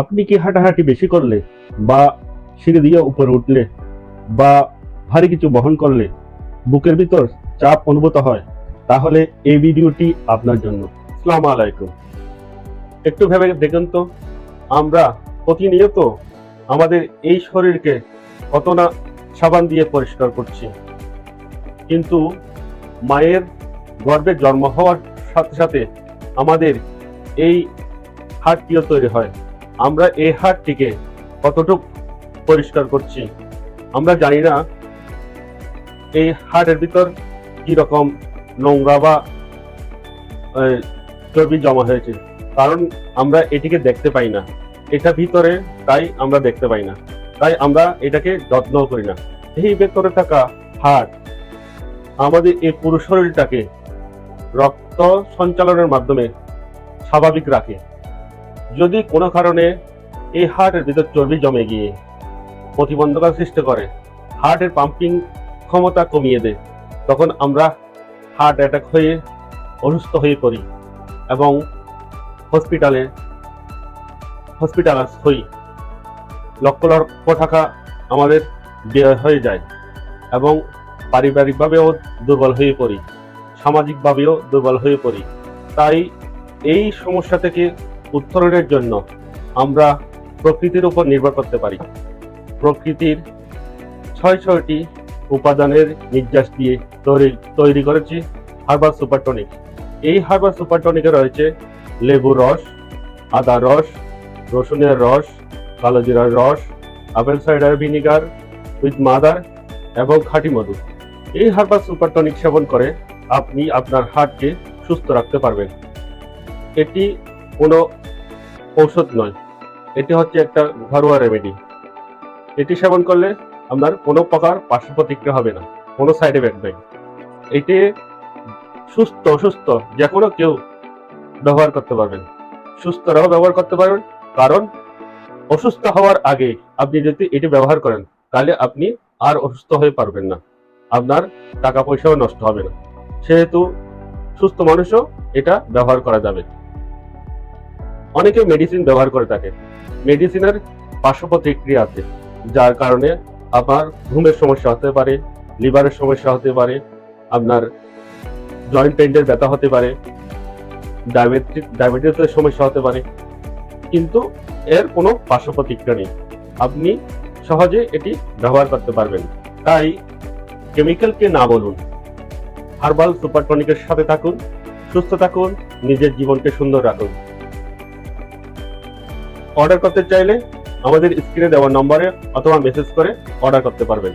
আপনি কি হাঁটাহাঁটি বেশি করলে বা সিঁড়ি দিয়ে উপরে উঠলে বা ভারী কিছু বহন করলে বুকের ভিতর চাপ অনুভূত হয়? তাহলে এই ভিডিওটি আপনার জন্য। আসসালামু আলাইকুম। একটু ভেবে দেখুন তো, আমরা প্রতিনিয়ত আমাদের এই শরীরকে কত না সাবান দিয়ে পরিষ্কার করছি। কিন্তু মায়ের গর্ভে জন্ম হওয়ার সাথে সাথে আমাদের এই হাড়টিও তৈরি হয়। আমরা এই হাটটিকে কতটুকু পরিষ্কার করছি? আমরা জানি না এই হাড়ের ভিতর রকম নোংরা বা চর্বি জমা হয়েছে। কারণ আমরা এটিকে দেখতে পাই না। এটা ভিতরে তাই আমরা দেখতে পাই না। তাই আমরা এটাকে যত্ন করি না। এই ভেতরে থাকা হাড় আমাদের এই পুরো শরীরটাকে রক্ত সঞ্চালনের মাধ্যমে স্বাভাবিক রাখে। যদি কোনো কারণে এই হার্টের ভিতর চর্বি জমে গিয়ে প্রতিবন্ধকতা সৃষ্টি করে, হার্টের পাম্পিং ক্ষমতা কমিয়ে দেয়, তখন আমরা হার্ট অ্যাটাক হয়ে অসুস্থ হয়ে পড়ি এবং হসপিটালে হসপিটালাইজ হই। লক্ষ লক্ষ টাকা আমাদের ব্যয় হয়ে যায় এবং পারিবারিকভাবেও দুর্বল হয়ে পড়ি, সামাজিকভাবেও দুর্বল হয়ে পড়ি। তাই এই সমস্যা থেকে উত্তরণের জন্য আমরা প্রকৃতির উপর নির্ভর করতে পারি। প্রকৃতির ছয় ছয়টি উপাদানের নির্যাস দিয়ে তৈরি তৈরি করেছি হার্বাল সুপারটনিক। এই হার্বাল সুপারটনিকে রয়েছে লেবুর রস, আদা রস, রসুনের রস, কালো জিরার রস, apple cider vinegar, with mother এবং খাঁটি মধু। এই হার্বাল সুপারটনিক সেবন করে আপনি আপনার হার্টকে সুস্থ রাখতে পারবেন। এটি কোনো ঔষধ নয়। এটি হচ্ছে একটা ঘরোয়া রেমেডি এটি সেবন করলে আপনার কোনো প্রকার পার্শ্ব প্রতিক্রিয়া হবে না, কোনো সাইড এফেক্ট নেই। এটি সুস্থ, অসুস্থ যে কোনো কেউ ব্যবহার করতে পারবেন। সুস্থরাও ব্যবহার করতে পারবেন কারণ অসুস্থ হওয়ার আগে আপনি যদি এটি ব্যবহার করেন, তাহলে আপনি আর অসুস্থ হয়ে পারবেন না। আপনার টাকা পয়সাও নষ্ট হবে না। সেহেতু সুস্থ মানুষও এটা ব্যবহার করা যাবে। অনেকে মেডিসিন ব্যবহার করে থাকে। মেডিসিনের পার্শ্ব প্রতিক্রিয়া আছে, যার কারণে আপনার ঘুমের সমস্যা হতে পারে লিভারের সমস্যা হতে পারে, আপনার জয়েন্ট পেন্টের ব্যথা হতে পারে ডায়াবেটিস ডায়াবেটিসের সমস্যা হতে পারে। কিন্তু এর কোনো পার্শ্ব প্রতিক্রিয়া নেই। আপনি সহজে এটি ব্যবহার করতে পারবেন। তাই কেমিক্যালকে না বলুন হার্বাল সুপার টনিকের সাথে থাকুন, সুস্থ থাকুন, নিজের জীবনকে সুন্দর রাখুন। অর্ডার করতে চাইলে আমাদের স্ক্রিনে দেওয়া নম্বরে অথবা মেসেজ করে অর্ডার করতে পারবেন।